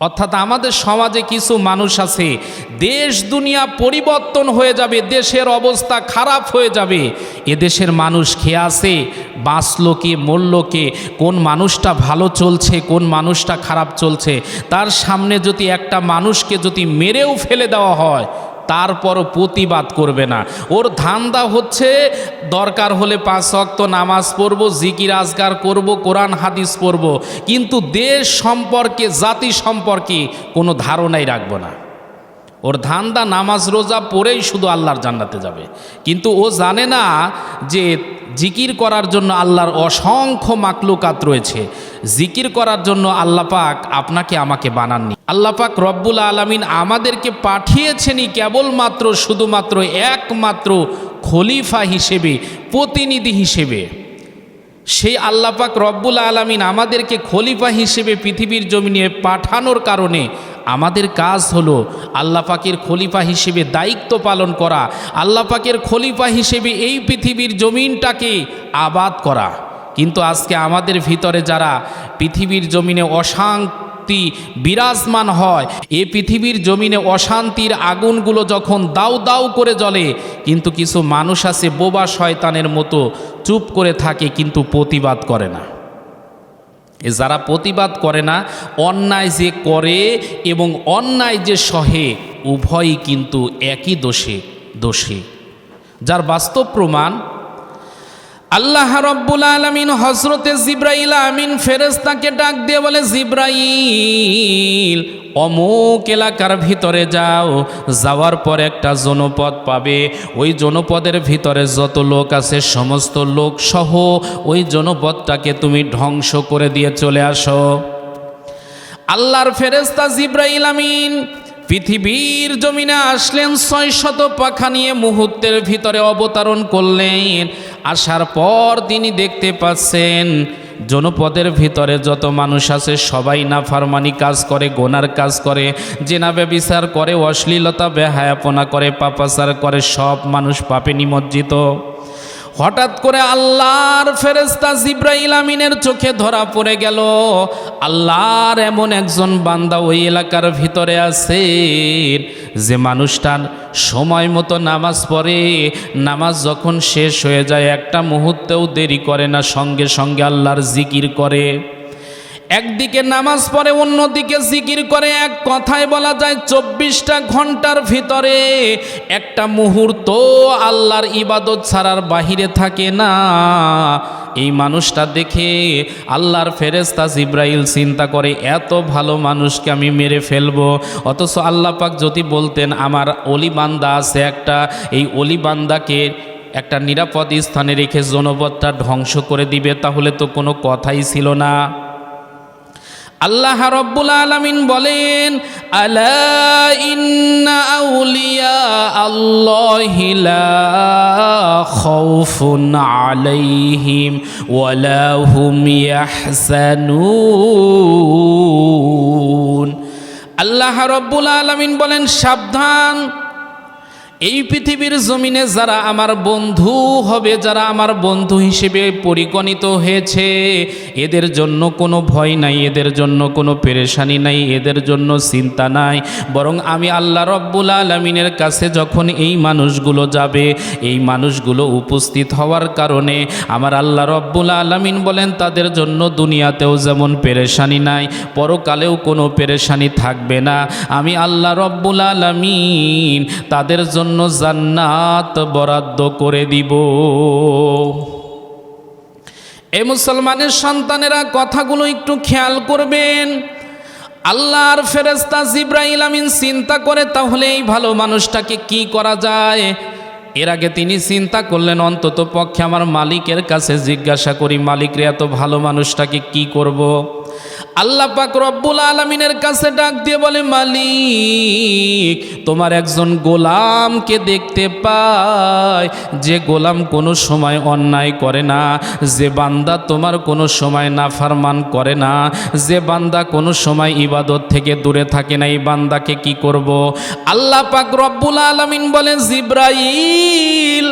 অর্থাৎ আমাদের সমাজে কিছু মানুষ আছে, দেশ দুনিয়া পরিবর্তন হয়ে যাবে, দেশের অবস্থা খারাপ হয়ে যাবে। এদেশের মানুষ খেয়ে আসে বাঁচল কে, মরল কে? কোন মানুষটা ভালো চলছে, কোন মানুষটা খারাপ চলছে? তার সামনে যদি একটা মানুষকে যদি মেরেও ফেলে দেওয়া হয় তারপরও প্রতিবাদ করবে না। ওর ধান্দা হচ্ছে, দরকার হলে পাঁচ অক্ত নামাজ পড়ব, জিকির আজগার করব, কোরআন, হাদিস পড়ব। কিন্তু দেশ সম্পর্কে, জাতি সম্পর্কে কোনো ধারণাই রাখব না। ওর ধান্দা নামাজ রোজা পড়েই শুধু আল্লাহর জান্নাতে যাবে। কিন্তু ও জানে না যে জিকির করার জন্য আল্লাহর অসংখ্য মাকলুকাত রয়েছে। জিকির করার জন্য আল্লাহ পাক আপনাকে আমাকে বানাননি। আল্লাহ পাক রব্বুল আলমিন আমাদেরকে পাঠিয়েছেনই কেবলমাত্র, শুধুমাত্র একমাত্র খলিফা হিসেবে, প্রতিনিধি হিসেবে। সেই আল্লাপাক রব্বুল আলমিন আমাদেরকে খলিফা হিসেবে পৃথিবীর জমিনে পাঠানোর কারণে আমাদের কাজ হলো আল্লাপাকের খলিফা হিসেবে দায়িত্ব পালন করা আল্লাপাকের খলিফা হিসেবে এই পৃথিবীর জমিনটাকে আবাদ করা। কিন্তু আজকে আমাদের ভিতরে যারা পৃথিবীর জমিনে অশান্তি বিরাজমান হয়। এ পৃথিবীর জমিনে অশান্তির আগুনগুলো যখন দাউ দাউ করে জ্বলে, কিন্তু কিছু মানুষ আছে বোবা শয়তানের মতো চুপ করে থাকে কিন্তু প্রতিবাদ করে না। যারা প্রতিবাদ করে না, অন্যায় যে করে এবং অন্যায় যে সহে, উভয়ই কিন্তু একই দোষে, দোষী। যার বাস্তব প্রমাণ আল্লাহ রব্বুল আলমিন হজরতে জিব্রাইল আমিন ফেরেস্তাকে ডাক দিয়ে বলে, জিব্রাইল, অমুক এলাকার ভিতরে যাও। যাওয়ার পর একটা জনপদ পাবে। ওই জনপদের ভিতরে যত লোক আছে, সমস্ত লোক সহ ওই জনপদটাকে তুমি ধ্বংস করে দিয়ে চলে আসো। আল্লাহর ফেরেস্তা জিব্রাইল আমিন পৃথিবীর জমিনে আসলেন ছয় শত পাখা নিয়ে মুহূর্তের ভিতরে অবতারণ করলেন। আসার পর তিনি দেখতে পাচ্ছেন, জনপদের ভিতরে যত মানুষ আছে সবাই না ফারমানি কাজ করে, গোনার কাজ করে, জেনা ব্যবিচার করে, অশ্লীলতা, বেহায়াপনা করে, পাপাচার করে, সব মানুষ পাপে নিমজ্জিত। হঠাৎ করে আল্লাহর ফেরেস্তা জিব্রাইল আমিনের চোখে ধরা পড়ে গেল। আল্লাহর এমন একজন বান্দা ওই এলাকার ভিতরে আছে যে মানুষটার সময় মতো নামাজ পড়ে। নামাজ যখন শেষ হয়ে যায়, একটা মুহূর্তেও দেরি করে না, সঙ্গে সঙ্গে আল্লাহর জিকির করে। একদিকে নামাজ পড়ে, অন্যদিকে জিকির করে। এক কথায় বলা যায়, চব্বিশটা ঘণ্টার ভিতরে একটা মুহূর্ত আল্লাহর ইবাদত ছাড়ার বাহিরে থাকে না। এই মানুষটা দেখে আল্লাহর ফেরেস্তা জিব্রাইল চিন্তা করে, এত ভালো মানুষকে আমি মেরে ফেলব। অথচ আল্লাহ পাক যদি বলতেন, আমার অলি বান্দা আছে একটা, এই অলি বান্দাকে একটা নিরাপদ স্থানে রেখে জনপদটা ধ্বংস করে দিবে, তাহলে তো কোনো কথাই ছিল না। আল্লাহ রব্বুল আলমিন বলেন আলাইহিম ওয়ালা হুম ইয়াহজানুন। আল্লাহ রব্বুল আলমিন বলেন সাবধান। এই পৃথিবীর জমিনে যারা আমার বন্ধু হবে, যারা আমার বন্ধু হিসেবে পরিগণিত হয়েছে, এদের জন্য কোনো ভয় নাই, এদের জন্য কোনো পেরেশানি নাই, এদের জন্য চিন্তা নাই। বরং আমি আল্লাহ রব্বুল আলমিনের কাছে যখন এই মানুষগুলো যাবে, এই মানুষগুলো উপস্থিত হওয়ার কারণে আমার আল্লাহ রব্বুল আলমিন বলেন, তাদের জন্য দুনিয়াতেও যেমন পেরেশানি নাই, পরকালেও কোনো পেরেশানি থাকবে না। আমি আল্লাহ রব্বুল আলমিন তাদের জন্য জান্নাত বরাদ্দ করে দিব। এ মুসলমানের সন্তানেরা কথাগুলো একটু খেয়াল করবেন। আল্লাহর ফেরেস্তা জিব্রাইল আমিন চিন্তা করে তাহলে এই ভালো মানুষটাকে কি করা যায়? এর আগে তিনি চিন্তা করলেন অন্তত পক্ষে আমার মালিকের কাছে জিজ্ঞাসা করি, মালিকরে এত ভালো মানুষটাকে কি করব। আল্লাহ পাক রব্বুল আলমিনের কাছে ডাক দিয়ে বলে, মালিক, তোমার একজন গোলামকে দেখতে পায় যে গোলাম কোনো সময় অন্যায় করে না, যে বান্দা তোমার কোনো সময় নাফারমান করে না, যে বান্দা কোনো সময় ইবাদত থেকে দূরে থাকে না, এই বান্দাকে কি করব? আল্লাহ পাক রব্বুল আলমিন বলেন, জিব্রাইল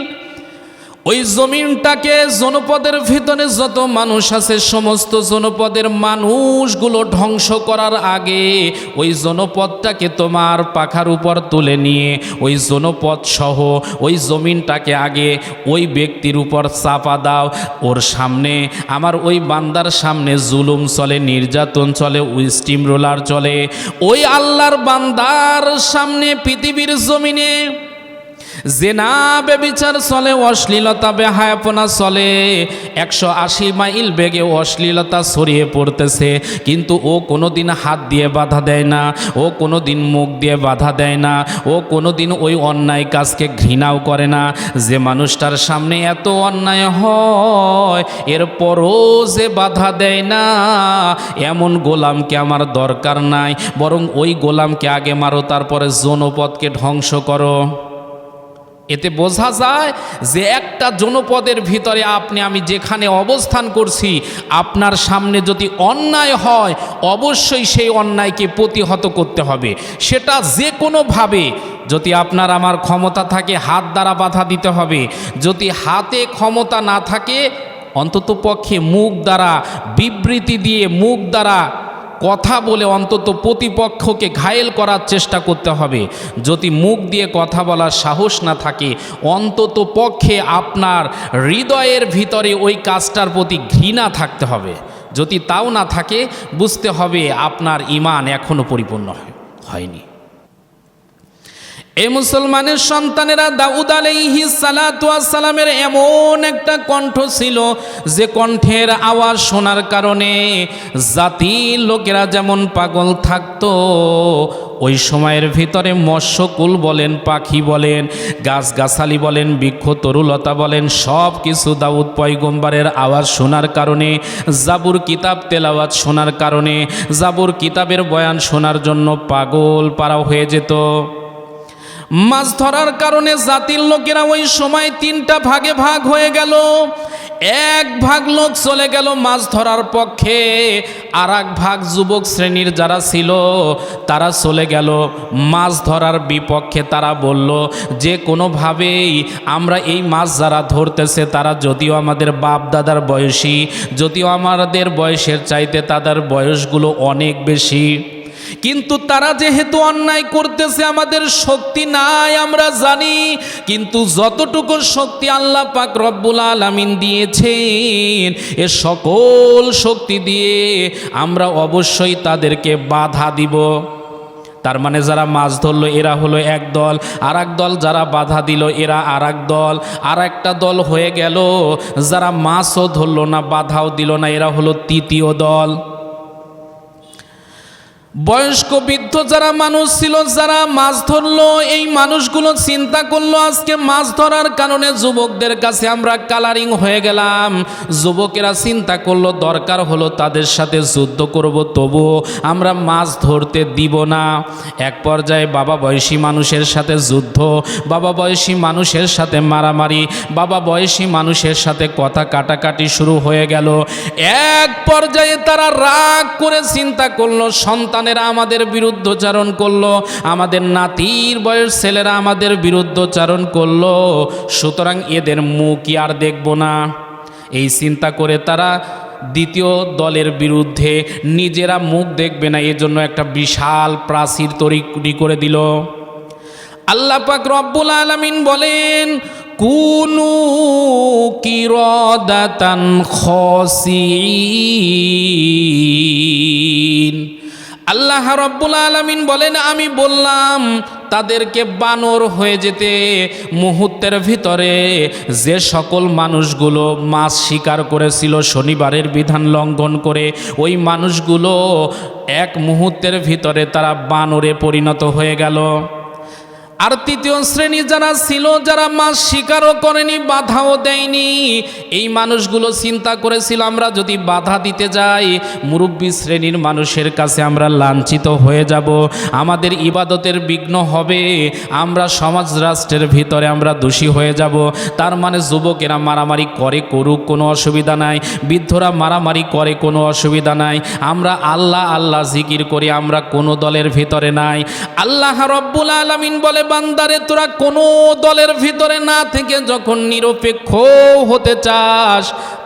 ওই জমিনটাকে জনপদের ভিতরে যত মানুষ আছে, সমস্ত জনপদের মানুষগুলো ধ্বংস করার আগে ওই জনপদটাকে তোমার পাখার উপর তুলে নিয়ে ওই জনপদ সহ ওই জমিনটাকে আগে ওই ব্যক্তির উপর চাপা দাও। ওর সামনে, আমার ওই বান্দার সামনে জুলুম চলে, নির্যাতন চলে ওই স্টিম রোলার চলে। ওই আল্লাহর বান্দার সামনে পৃথিবীর জমিনে জেনা বেবিচার চলে, অশ্লীলতা বেহায়াপনা চলে। একশো আশি মাইল বেগে অশ্লীলতা ছড়িয়ে পড়তেছে, কিন্তু ও কোনো দিন হাত দিয়ে বাধা দেয় না, ও কোনো দিন মুখ দিয়ে বাধা দেয় না, ও কোনো দিন ওই অন্যায় কাজকে ঘৃণাও করে না। যে মানুষটার সামনে এত অন্যায় হয়, এরপরও যে বাধা দেয় না, এমন গোলামকে আমার দরকার নাই, বরং ওই গোলামকে আগে মারো, তারপরে জনপদকে ধ্বংস করো। এতে বোঝা যায় যে একটা জনপদের ভিতরে আপনি, আমি যেখানে অবস্থান করছি, আপনার সামনে যদি অন্যায় হয়, অবশ্যই সেই অন্যায়কে প্রতিহত করতে হবে। সেটা যে কোনোভাবে যদি আপনার আমার ক্ষমতা থাকে, হাত দ্বারা বাধা দিতে হবে। যদি হাতে ক্ষমতা না থাকে অন্তত পক্ষে মুখ দ্বারা বিবৃতি দিয়ে, মুখ দ্বারা কথা বলে অন্তত প্রতিপক্ষকে ঘায়েল করার চেষ্টা করতে হবে। যদি মুখ দিয়ে কথা বলার সাহস না থাকে, অন্তত পক্ষে আপনার হৃদয়ের ভিতরে ওই কাজটার প্রতি ঘৃণা থাকতে হবে। যদি তাও না থাকে, বুঝতে হবে আপনার ইমান এখনও পরিপূর্ণ হয়- হয়নি। এই মুসলমানের সন্তানেরা দাউদ আলাইহি সালামের এমন একটা কণ্ঠ ছিল যে কণ্ঠের আওয়াজ শোনার কারণে জাতির লোকেরা যেমন পাগল থাকতো, ওই সময়ের ভিতরে মৎস্যকুল বলেন, পাখি বলেন, গাছগাছালি বলেন, বৃক্ষ, তরুলতা বলেন সব কিছু দাউদ পয়গম্বারের আওয়াজ শোনার কারণে, জাবুর কিতাব তেলাওয়াত শোনার কারণে, জাবুর কিতাবের বয়ান শোনার জন্য পাগল পাড়া হয়ে যেত। মাছ ধরার কারণে জাতির লোকেরা ওই সময় তিনটা ভাগে ভাগ হয়ে গেল। এক ভাগ লোক চলে গেল মাছ ধরার পক্ষে আর এক ভাগ যুবক শ্রেণির যারা ছিল, তারা চলে গেল। মাছ ধরার বিপক্ষে তারা বলল, যে কোনোভাবেই আমরা এই মাছ যারা ধরতেছে, তারা যদিও আমাদের বাপ দাদার বয়সী, যদিও আমাদের বয়সের চাইতে তাদের বয়সগুলো অনেক বেশি। কিন্তু তারা যেহেতু অন্যায় করতেছে, আমাদের শক্তি নাই, আমরা জানি। কিন্তু যতটুকু শক্তি আল্লাহ পাক রব্বুল আলামিন দিয়েছেন, এ সকল শক্তি দিয়ে আমরা অবশ্যই তাদেরকে বাধা দিব। তার মানে যারা মাছ ধরলো, এরা হলো এক দল আর দল যারা বাধা দিল, এরা আর দল। আর একটা দল হয়ে গেল, যারা মাছও ধরলো না, বাধাও দিল না, এরা হলো তৃতীয় দল। বয়স্ক বৃদ্ধ যারা মানুষ ছিল, যারা মাছ ধরলো, এই মানুষগুলো চিন্তা করল, আজকে মাছ ধরার কারণে যুবকদের কাছে আমরা কালারিং হয়ে গেলাম। যুবকেরা চিন্তা করল, দরকার হলো তাদের সাথে যুদ্ধ করব, তবুও আমরা মাছ ধরতে দিব না। এক পর্যায়ে বাবা বয়সী মানুষের সাথে যুদ্ধ, বাবা বয়সী মানুষের সাথে মারামারি, বাবা বয়সী মানুষের সাথে কথা কাটাকাটি শুরু হয়ে গেল। এক পর্যায়ে তারা রাগ করে চিন্তা করল সন্তানেরা আমাদের বিরুদ্ধচারণ করল, আমাদের নাতির বয়স ছেলেরা আমাদের বিরুদ্ধচারণ করল, সুতরাং এদের মুখই আর দেখব না। এই চিন্তা করে তারা দ্বিতীয় দলের বিরুদ্ধে নিজেরা মুখ দেখবে না, এজন্য একটা বিশাল প্রাচীর তৈরি করে দিল। আল্লাহ পাক রব্বুল আলামিন বলেন, কুনু কিরদাতান খসিন আল্লাহ রব্বুল আলমিন বলেন, আমি বললাম, তাদেরকে বানর হয়ে যেতে মুহূর্তের ভিতরে যে সকল মানুষগুলো মাছ শিকার করেছিল শনিবারের বিধান লঙ্ঘন করে, ওই মানুষগুলো এক মুহূর্তের ভিতরে তারা বানরে পরিণত হয়ে গেল। আর তৃতীয় শ্রেণি যারা ছিল, যারা মাছ শিকারও করেনি, বাধাও দেয়নি, এই মানুষগুলো চিন্তা করেছিল, আমরা যদি বাধা দিতে যাই, মুরব্বী শ্রেণির মানুষের কাছে আমরা লাঞ্ছিত হয়ে যাব, আমাদের ইবাদতের বিঘ্ন হবে, আমরা সমাজ রাষ্ট্রের ভিতরে আমরা দোষী হয়ে যাব। তার মানে যুবকেরা মারামারি করে করুক, কোনো অসুবিধা নাই। বৃদ্ধরা মারামারি করে, কোনো অসুবিধা নাই। আমরা আল্লাহ আল্লাহ জিকির করি, আমরা কোনো দলের ভিতরে নাই। আল্লাহ রব্বুল আলমিন বলে বান্দারে, তোরা কোনো দলের ভিতরে না থেকে যখন নিরপেক্ষ হতে চাস,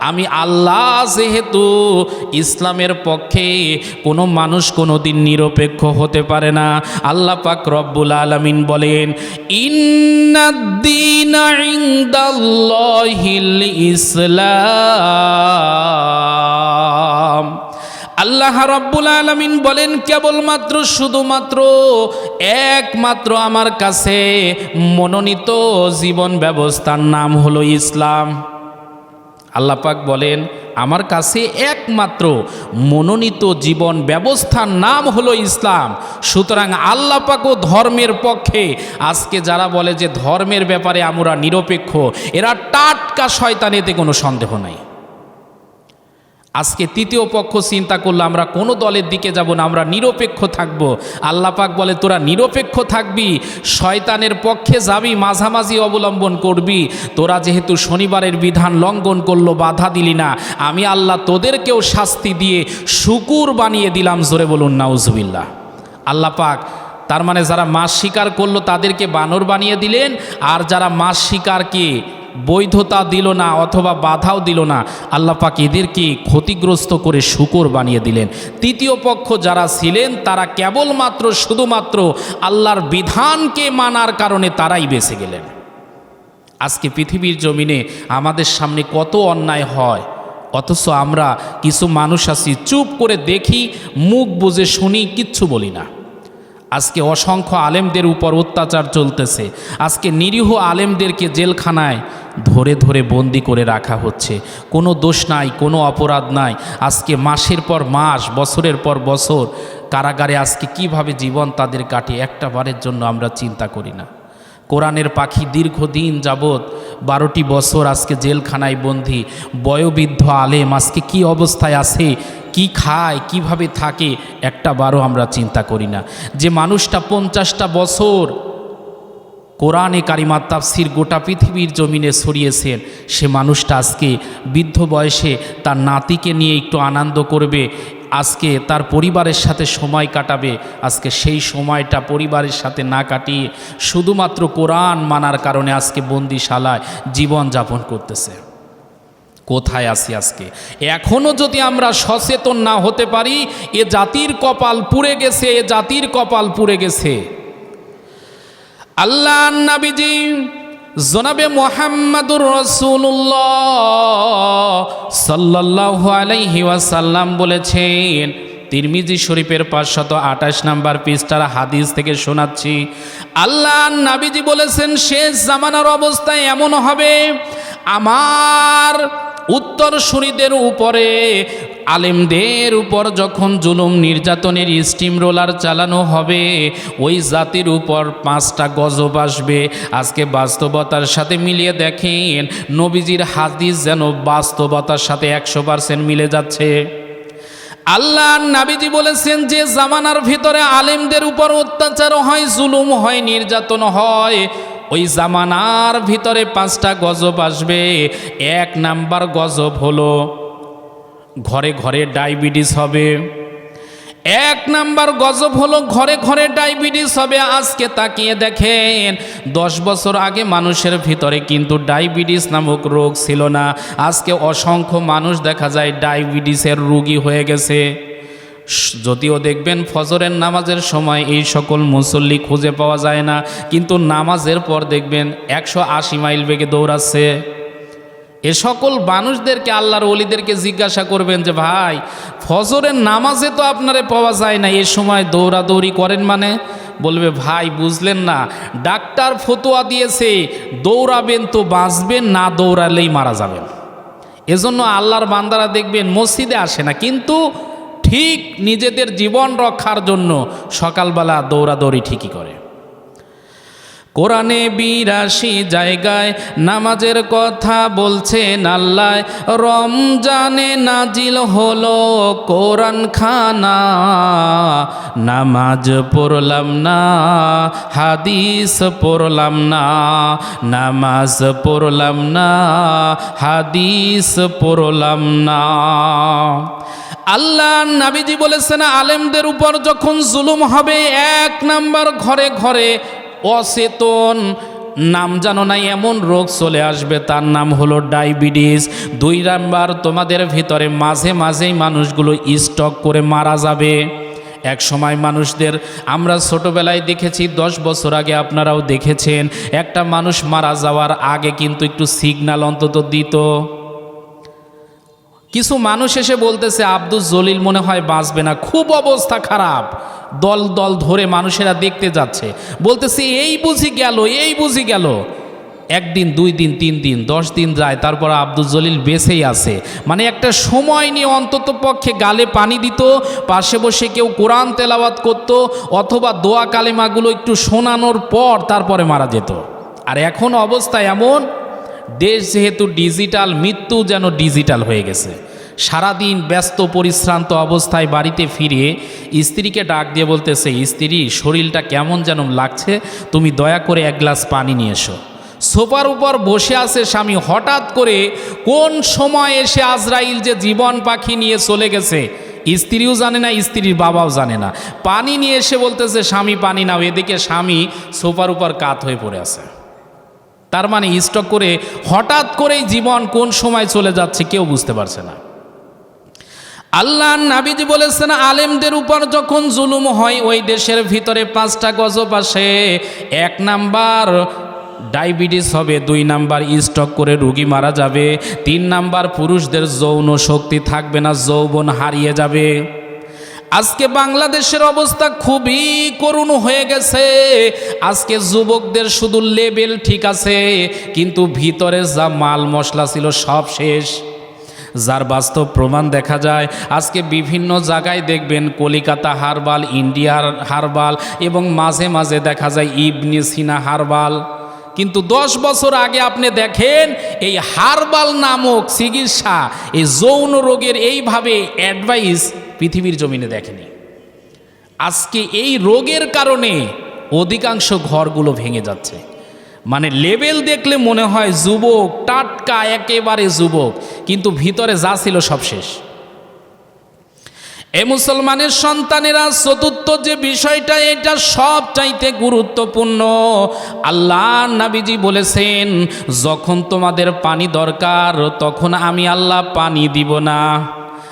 আমি আল্লাহ যেহেতু ইসলামের পক্ষে, কোনো মানুষ কোনো দিন নিরপেক্ষ হতে পারে না। আল্লাহ পাক রব্বুল আলমিন বলেন ইনদাল্লাহিল ইসলাম। আল্লাহ রব্বুল আলমিন বলেন, কেবলমাত্র, শুধুমাত্র, একমাত্র আমার কাছে মনোনীত জীবন ব্যবস্থার নাম হলো ইসলাম। আল্লাহ পাক বলেন, আমার কাছে একমাত্র মনোনীত জীবন ব্যবস্থার নাম হলো ইসলাম। সুতরাং আল্লাহ পাকও ধর্মের পক্ষে, আজকে যারা বলে যে ধর্মের ব্যাপারে আমরা নিরপেক্ষ, এরা টাটকা শয়তান এতে কোনো সন্দেহ নাই। আজকে তৃতীয় পক্ষ চিন্তা করলে, আমরা কোনো দলের দিকে যাব না, আমরা নিরপেক্ষ থাকব। পাক বলে, তোরা নিরপেক্ষ থাকবি, শয়তানের পক্ষে যাবি, মাঝামাঝি অবলম্বন করবি। তোরা যেহেতু শনিবারের বিধান লঙ্ঘন করল, বাধা দিলি না। আমি আল্লাহ তোদেরকেও শাস্তি দিয়ে শুকুর বানিয়ে দিলাম। জোরে বলুন, নাউজুবিল্লাহ। আল্লাহ পাক, তার মানে যারা মাছ শিকার করল, তাদেরকে বানর বানিয়ে দিলেন। আর যারা মাছ শিকারকে বৈধতা দিল না অথবা বাধাও দিল না, আল্লাহ পাক এদেরকে ক্ষতিগ্রস্ত করে শুকর বানিয়ে দিলেন। তৃতীয় পক্ষ যারা ছিলেন, তারা কেবলমাত্র, শুধুমাত্র আল্লাহর বিধানকে মানার কারণে তারাই বেঁচে গেলেন। আজকে পৃথিবীর জমিনে আমাদের সামনে কত অন্যায় হয়, অথচ আমরা কিছু মানুষ আছি, চুপ করে দেখি, মুখ বুঝে শুনি, কিচ্ছু বলি না। আজকে অসংখ্য আলেমদের উপর অত্যাচার চলতেছে। আজকে নিরীহ আলেমদেরকে জেলখানায় ধরে ধরে বন্দি করে রাখা হচ্ছে। কোনো দোষ নাই, কোনো অপরাধ নাই। আজকে মাসের পর মাস, বছরের পর বছর কারাগারে আজকে কীভাবে জীবন তাদের কাটে একটা বারের জন্য আমরা চিন্তা করি না। কোরআনের পাখি দীর্ঘদিন যাবৎ বারোটি বছর আজকে জেলখানায় বন্দি। বয়োবৃদ্ধ আলেম আজকে কি অবস্থায় আছে? কি খায়? কীভাবে থাকে? একটা বারও আমরা চিন্তা করি না। যে মানুষটা পঞ্চাশটা বছর কোরআনে কারিমার তাফসির গোটা পৃথিবীর জমিনে ছড়িয়েছেন, সে মানুষটা আজকে বৃদ্ধ বয়সে তার নাতিকে নিয়ে একটু আনন্দ করবে আজকে তার পরিবারের সাথে সময় কাটাবে। আজকে সেই সময়টা পরিবারের সাথে না কাটিয়ে শুধুমাত্র কোরআন মানার কারণে আজকে বন্দিশালায় জীবন যাপন করতেছে। কোথায় আছি আজকে? এখনও যদি আমরা সচেতন না হতে পারি, এ জাতির কপাল পুড়ে গেছে, এ জাতির কপাল পুড়ে গেছে। আল্লাহ নাবিজি জনাবে মোহাম্মদুর রসুল্লাহ সাল্লাহ আলাইহি ওয়াসাল্লাম বলেছেন, তিরমিজি শরীফের পাঁচশত আঠাশ নাম্বার পৃষ্ঠার হাদিস থেকে শোনাচ্ছি, আল্লাহ নাবিজি বলেছেন, শেষ জামানার অবস্থায় এমন হবে, আমার উত্তরসূরিদের উপরে, আলেমদের উপর যখন জুলুম নির্যাতনের স্টিম রোলার চালানো হবে, ওই জাতির উপর পাঁচটা গজব আসবে। আজকে বাস্তবতার সাথে মিলিয়ে দেখেন, নবীজির হাদিস যেন বাস্তবতার সাথে একশো পার্সেন্ট মিলে যাচ্ছে। আল্লাহ নাবিজি বলেছেন যে, জামানার ভিতরে আলেমদের উপর অত্যাচার হয়, জুলুম হয়, নির্যাতন হয়। ওই জামানার ভিতরে পাঁচটা গজব আসবে। এক নাম্বার গজব হলো, ঘরে ঘরে ডায়াবেটিস হবে। এক নাম্বার গজব হলো, ঘরে ঘরে ডায়াবেটিস হবে। আজকে তাকিয়ে দেখেন, দশ বছর আগে মানুষের ভিতরে কিন্তু ডায়াবেটিস নামক রোগ ছিল না। আজকে অসংখ্য মানুষ দেখা যায় ডায়াবেটিসের রোগী হয়ে গেছে। যদিও দেখবেন ফজরের নামাজের সময় এই সকল মুসল্লি খুঁজে পাওয়া যায় না, কিন্তু নামাজের পর দেখবেন একশো আশি মাইল বেগে দৌড়াচ্ছে। এ সকল মানুষদেরকে আল্লাহর অলিদেরকে জিজ্ঞাসা করবেন যে, ভাই, ফজরের নামাজে তো আপনারে পাওয়া যায় না, এ সময় দৌড়াদৌড়ি করেন মানে? বলবে, ভাই, বুঝলেন না, ডাক্তার ফতোয়া দিয়েছে, দৌড়াবেন তো বাঁচবেন, না দৌড়ালেই মারা যাবেন। এজন্য আল্লাহর বান্দারা দেখবেন মসজিদে আসে না, কিন্তু ঠিক নিজেদের জীবন রক্ষার জন্য সকালবেলা দৌড়াদৌড়ি ঠিকই করে। কোরআনে বিরাশি জায়গায় নামাজের কথা বলছেন আল্লাহ, রমজানে নাজিল হলো কোরআন খানা নামাজ পড়লাম না, হাদিস পড়লাম না, নামাজ পড়লাম না, হাদিস পড়লাম না। আল্লাহ নাবিজি বলেছেন, আলেমদের উপর যখন জুলুম হবে, এক নাম্বার ঘরে ঘরে অচেতন, নাম জানো না, এমন রোগ চলে আসবে, তার নাম হলো ডায়াবেটিস। দুই নাম্বার, তোমাদের ভিতরে মাঝে মাঝেই মানুষগুলো স্টক করে মারা যাবে। এক সময় মানুষদের, আমরা ছোটোবেলায় দেখেছি, দশ বছর আগে আপনারাও দেখেছেন, একটা মানুষ মারা যাওয়ার আগে কিন্তু একটু সিগন্যাল অন্তত দিত। কিছু মানুষ এসে বলতেছে আব্দুল জলিল মনে হয় বাঁচবে না। খুব অবস্থা খারাপ। দল দল ধরে মানুষেরা দেখতে যাচ্ছে। বলতেছে, এই বুঝি গেল, এই বুঝি গেল। একদিন, দুই দিন, তিন দিন, দশ দিন যায়, তারপর আব্দুল জলিল বেঁচেই আছে। মানে একটা সময় নিয়ে অন্তত পক্ষে গালে পানি দিত, পাশে বসে কেউ কোরআন তেলাওয়াত করত, অথবা দোয়া কালেমাগুলো একটু শোনানোর পর তারপরে মারা যেত। আর এখন অবস্থা এমন দেশ যেহেতু ডিজিটাল, মৃত্যু যেন ডিজিটাল হয়ে গেছে। সারাদিন ব্যস্ত, পরিশ্রান্ত অবস্থায় বাড়িতে ফিরে স্ত্রীকে ডাক দিয়ে বলতেছে, স্ত্রী, শরীরটা কেমন যেন লাগছে? তুমি দয়া করে এক গ্লাস পানি নিয়ে এসো। সোফার উপর বসে আছে স্বামী। হঠাৎ করে কোন সময় এসে আজরাইল যে জীবন পাখি নিয়ে চলে গেছে, স্ত্রীও জানে না, স্ত্রীর বাবাও জানে না। পানি নিয়ে এসে বলতেছে, স্বামী, পানি নাও। এদিকে স্বামী সোফার উপর কাত হয়ে পড়ে আছে। তার মানে স্টক করে হঠাৎ করেই জীবন কোন সময় চলে যাচ্ছে কেউ বুঝতে পারছে না। আল্লাহ নাবিজি বলেছেন, আলেমদের উপর যখন জুলুম হয়, ওই দেশের ভিতরে পাঁচটা গজব আসে। এক নাম্বার ডায়াবেটিস হবে, দুই নাম্বার স্টক করে রুগী মারা যাবে, তিন নাম্বার পুরুষদের যৌন শক্তি থাকবে না, যৌবন হারিয়ে যাবে। আজকে বাংলাদেশের অবস্থা খুবই করুণ হয়ে গেছে। আজকে যুবকদের শুধু লেবেল ঠিক আছে, কিন্তু ভিতরে যা মাল মশলা ছিল সব শেষ। যার বাস্তব প্রমাণ দেখা যায়, আজকে বিভিন্ন জায়গায় দেখবেন কলিকাতা হারবাল ইন্ডিয়ার হারবাল এবং মাঝে মাঝে দেখা যায় ইবনি সিনা হারবাল। কিন্তু দশ বছর আগে আপনি দেখেন, এই হারবাল নামক চিকিৎসা, এই যৌন রোগের এইভাবে অ্যাডভাইস পৃথিবীর জমিনে দেখেনি। আজকে এই রোগের কারণে অধিকাংশ ঘরগুলো ভেঙে যাচ্ছে। মানে লেভেল দেখলে মনে হয় যুবক, টাটকা, একেবারে যুবক, কিন্তু ভিতরে যা ছিল সব শেষ। এ মুসলমানের সন্তানেরা চতুর্থ যে বিষয়টা, এটা সব চাইতে গুরুত্বপূর্ণ। আল্লাহ নাবিজি বলেছেন, যখন তোমাদের পানি দরকার, তখন আমি আল্লাহ পানি দিব না।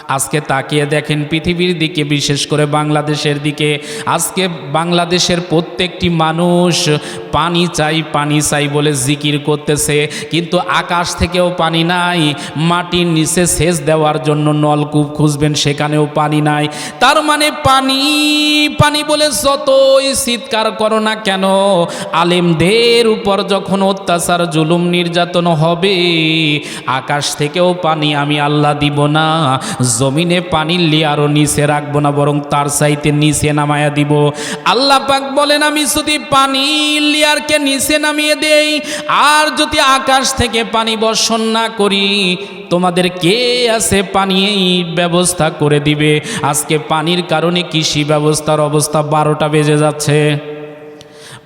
আজকে তাকিয়ে দেখেন পৃথিবীর দিকে, বিশেষ করে বাংলাদেশের দিকে। আজকে বাংলাদেশের প্রত্যেকটি মানুষ পানি চাই পানি চাই বলে জিকির করতেছে। কিন্তু আকাশ থেকেও পানি নাই, মাটির নিচে সেচ দেওয়ার জন্য নলকূপ খুঁজবেন, সেখানেও পানি নাই। তার মানে পানি পানি বলে যতই চিৎকার করো না কেন, আলেমদের উপর যখন অত্যাচার, জুলুম নির্যাতন হবে, আকাশ থেকেও পানি আমি আল্লাহ দিব না। জমিনে পানি লিয়ারও নিচে রাখব না, বরং তার চাইতে নিচে নামায়া দিব। আল্লাহ পাক বলেন, আমি যদি পানি লিয়ারকে নিচে নামিয়ে দেই, আর যদি আকাশ থেকে পানি বর্ষণ না করি, তোমাদের কে আছে পানি ব্যবস্থা করে দিবে? আজকে পানির কারণে কৃষি ব্যবস্থার অবস্থা বারোটা বেজে যাচ্ছে।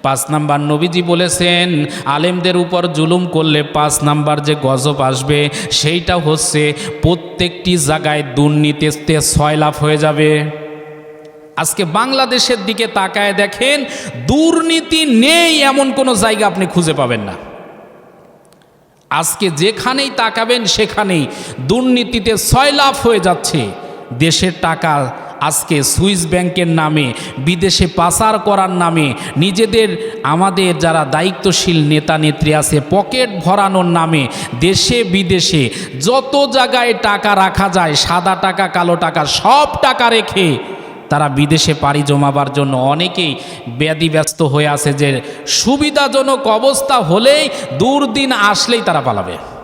পাঁচ নাম্বার নবীজি বলেছেন, আলেমদের উপর জুলুম করলে পাঁচ নাম্বার যে গজব আসবে, সেইটা হচ্ছে প্রত্যেকটি জায়গায় দুর্নীতিতে ছয়লাভ হয়ে যাবে। আজকে বাংলাদেশের দিকে তাকায় দেখেন, দুর্নীতি নেই এমন কোনো জায়গা আপনি খুঁজে পাবেন না। আজকে যেখানেই তাকাবেন, সেখানেই দুর্নীতিতে ছয়লাভ হয়ে যাচ্ছে, দেশের টাকা আজকে সুইস ব্যাংকের নামে, বিদেশে পাচার করার নামে, নিজেদের, আমাদের যারা দায়িত্বশীল নেতা নেত্রী আছে, পকেট ভরানোর নামে, দেশে বিদেশে যত জায়গায় টাকা রাখা যায়, সাদা টাকা, কালো টাকা, সব টাকা রেখে তারা বিদেশে পাড়ি জমাবার জন্য অনেকেই ব্যাধিব্যস্ত হয়ে আছে যে সুবিধাজনক অবস্থা হলেই দুর্দিন আসলেই তারা পালাবে।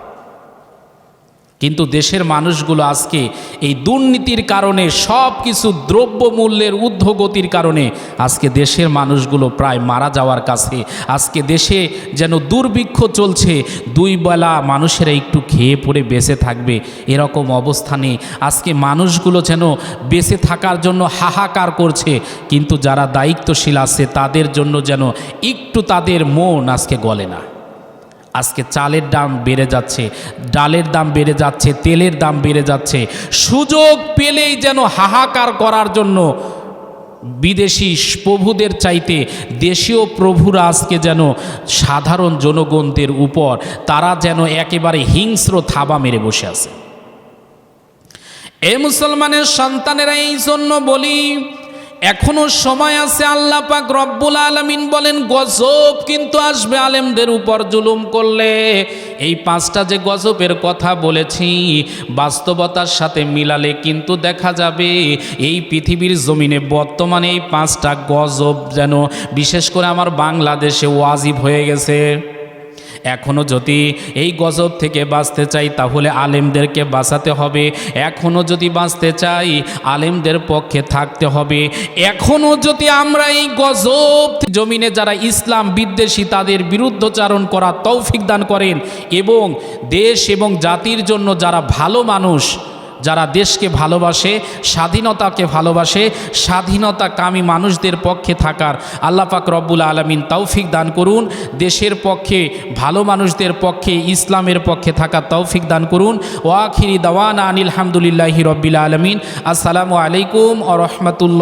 কিন্তু দেশের মানুষগুলো আজকে এই দুর্নীতির কারণে সব কিছু দ্রব্যমূল্যের ঊর্ধ্বগতির কারণে আজকে দেশের মানুষগুলো প্রায় মারা যাওয়ার কাছে। আজকে দেশে যেন দুর্ভিক্ষ চলছে, দুই বেলা মানুষেরা একটু খেয়ে পড়ে বেঁচে থাকবে এরকম অবস্থানে আজকে মানুষগুলো যেন বেঁচে থাকার জন্য হাহাকার করছে, কিন্তু যারা দায়িত্বশীল আছে তাদের জন্য যেন একটু তাদের মন আজকে গলে না। আজকে চালের দাম বেড়ে যাচ্ছে, ডালের দাম বেড়ে যাচ্ছে, তেলের দাম বেড়ে যাচ্ছে। সুযোগ পেলেই যেন হাহাকার করার জন্য বিদেশি প্রভুদের চাইতে দেশীয় প্রভুরা আজকে যেন সাধারণ জনগণদের উপর তারা যেন একেবারে হিংস্র থাবা মেরে বসে আছে। এ মুসলমানের সন্তানেরা এই জন্য বলি এখনও সময় আছে আল্লাহ পাক রব্বুল আলমিন বলেন, গজব কিন্তু আসবে আলেমদের উপর জুলুম করলে। এই পাঁচটা যে গজবের কথা বলেছি, বাস্তবতার সাথে মিলালে কিন্তু দেখা যাবে এই পৃথিবীর জমিনে বর্তমানে এই পাঁচটা গজব যেন, বিশেষ করে আমার বাংলাদেশে ওয়াজিব হয়ে গেছে। এখনও যদি এই গজব থেকে বাঁচতে চাই, তাহলে আলেমদেরকে বাঁচাতে হবে। এখনও যদি বাঁচতে চাই, আলেমদের পক্ষে থাকতে হবে। এখনও যদি আমরা এই গজব জমিনে যারা ইসলাম বিদ্বেষী, তাদের বিরুদ্ধচারণ করা তৌফিক দান করেন এবং দেশ এবং জাতির জন্য যারা ভালো মানুষ যারা দেশকে ভালোবাসে, স্বাধীনতাকে ভালোবাসে স্বাধীনতা কামী মানুষদের পক্ষে থাকার আল্লাহ পাক রব্বুল আলমিন তৌফিক দান করুন। দেশের পক্ষে, ভালো মানুষদের পক্ষে, ইসলামের পক্ষে থাকার তৌফিক দান করুন। ওয়াখিরি দাওয়ান আনিল হামদুলিল্লাহি রব্বিল আলমিন। আসসালামু আলাইকুম ও রহমতুল্লাহ